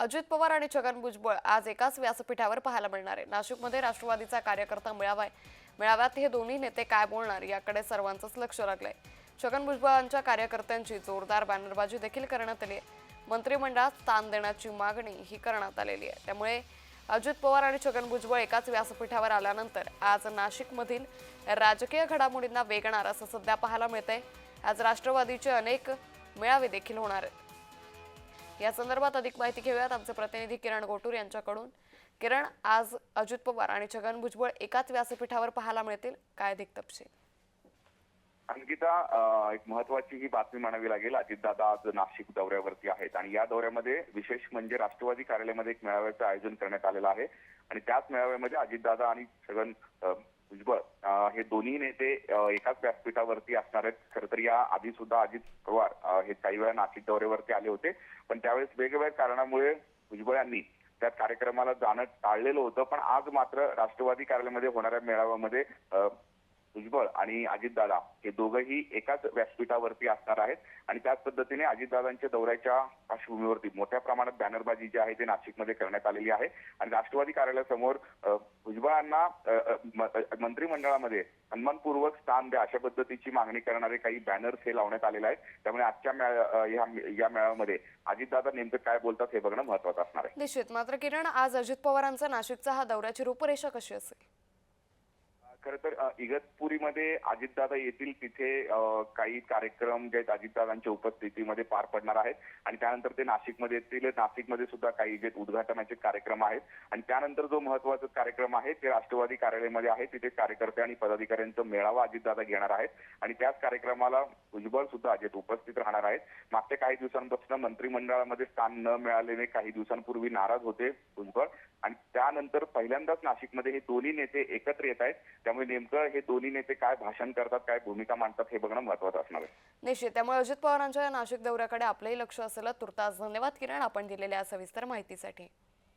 अजित पवार आणि छगन भुजबळ आज एकाच व्यासपीठावर पाहायला मिळणार आहे. नाशिकमध्ये राष्ट्रवादीचा कार्यकर्ता मेळावा आहे मेळाव्यात हे दोन्ही नेते काय बोलणार याकडे सर्वांचंच लक्ष लागलंय. छगन भुजबळांच्या कार्यकर्त्यांची जोरदार बॅनरबाजी देखील करण्यात आली आहे. मंत्रिमंडळात स्थान देण्याची मागणी ही करण्यात आलेली आहे. त्यामुळे अजित पवार आणि छगन भुजबळ एकाच व्यासपीठावर आल्यानंतर आज नाशिकमधील राजकीय घडामोडींना वेगणार असं सध्या पाहायला मिळतंय. आज राष्ट्रवादीचे अनेक मेळावे देखील होणार आहेत. या संदर्भात अधिक माहिती घेऊयात आमचे प्रतिनिधी किरण गोटूर यांच्याकडून. किरण आज अजित पवार आणि छगन भुजबळ एकाच व्यासपीठावर पाहायला मिळतील. काय अधिक तपशील? अंकिता एक महत्वाची ही बातमी म्हणावी लागेल. अजितदादा आज नाशिक दौऱ्यावरती आहेत आणि या दौऱ्यामध्ये विशेष म्हणजे राष्ट्रवादी कार्यालयामध्ये एक मेळाव्याचं आयोजन करण्यात आलेलं आहे. आणि त्याच मेळाव्यामध्ये अजितदादा आणि छगन भुजबळ हे दोन्ही नेते एकाच व्यासपीठावरती असणार आहेत. खरं तर या आधी सुद्धा अजित पवार हे काही वेळा नाशिक दौऱ्यावरती आले होते. पण त्यावेळेस वेगवेगळ्या कारणामुळे भुजबळ यांनी त्या कार्यक्रमाला जाणं टाळलेलं होतं. पण आज मात्र राष्ट्रवादी कार्यालयामध्ये होणाऱ्या मेळाव्यामध्ये अं, भुजबळ आणि अजितदादा हे दोघंही एकाच व्यासपीठावरती असणार आहेत. आणि त्याच पद्धतीने अजितदादांच्या दौऱ्याच्या पार्श्वभूमीवरती मोठ्या प्रमाणात बॅनरबाजी जी आहे ती नाशिकमध्ये करण्यात आलेली आहे. आणि राष्ट्रवादी कार्यालयासमोर भुजबळांना मंत्रिमंडळामध्ये सन्मानपूर्वक स्थान द्या अशा पद्धतीची मागणी करणारे काही बॅनर्स हे लावण्यात आलेले आहेत. त्यामुळे आजच्या या या मेळाव्यामध्ये अजितदादा नेमकं काय बोलतात हे बघणं महत्वाचं असणार आहे. निश्चित. मात्र किरण आज अजित पवारांचा नाशिकचा हा दौऱ्याची रूपरेषा कशी असेल? खर तर इगतपुरीमध्ये अजितदादा येतील तिथे काही कार्यक्रम जे आहेत अजितदादांच्या उपस्थितीमध्ये पार पडणार आहेत. आणि त्यानंतर ते नाशिकमध्ये येतील. नाशिकमध्ये सुद्धा काही जे उद्घाटनाचे कार्यक्रम आहेत. आणि त्यानंतर जो महत्त्वाचा कार्यक्रम आहे ते राष्ट्रवादी कार्यालयामध्ये आहे. तिथे कार्यकर्ते आणि पदाधिकाऱ्यांचा मेळावा अजितदादा घेणार आहेत. आणि त्याच कार्यक्रमाला भुजबळ सुद्धा अजित उपस्थित राहणार आहेत. मागच्या काही दिवसांपासून मंत्रिमंडळामध्ये स्थान न मिळालेले काही दिवसांपूर्वी नाराज होते भुजबळ. आणि त्यानंतर पहिल्यांदाच नाशिकमध्ये हे दोन्ही नेते एकत्र येत आहेत. त्यामुळे नेमकं हे दोन्ही नेते काय भाषण करतात काय भूमिका मांडतात हे बघणं महत्वाचं असणार आहे. निश्चित. त्यामुळे अजित पवारांच्या या नाशिक दौऱ्याकडे आपलंही लक्ष असेल. तुर्तास धन्यवाद किरण. आपण दिलेल्या सविस्तर माहितीसाठी.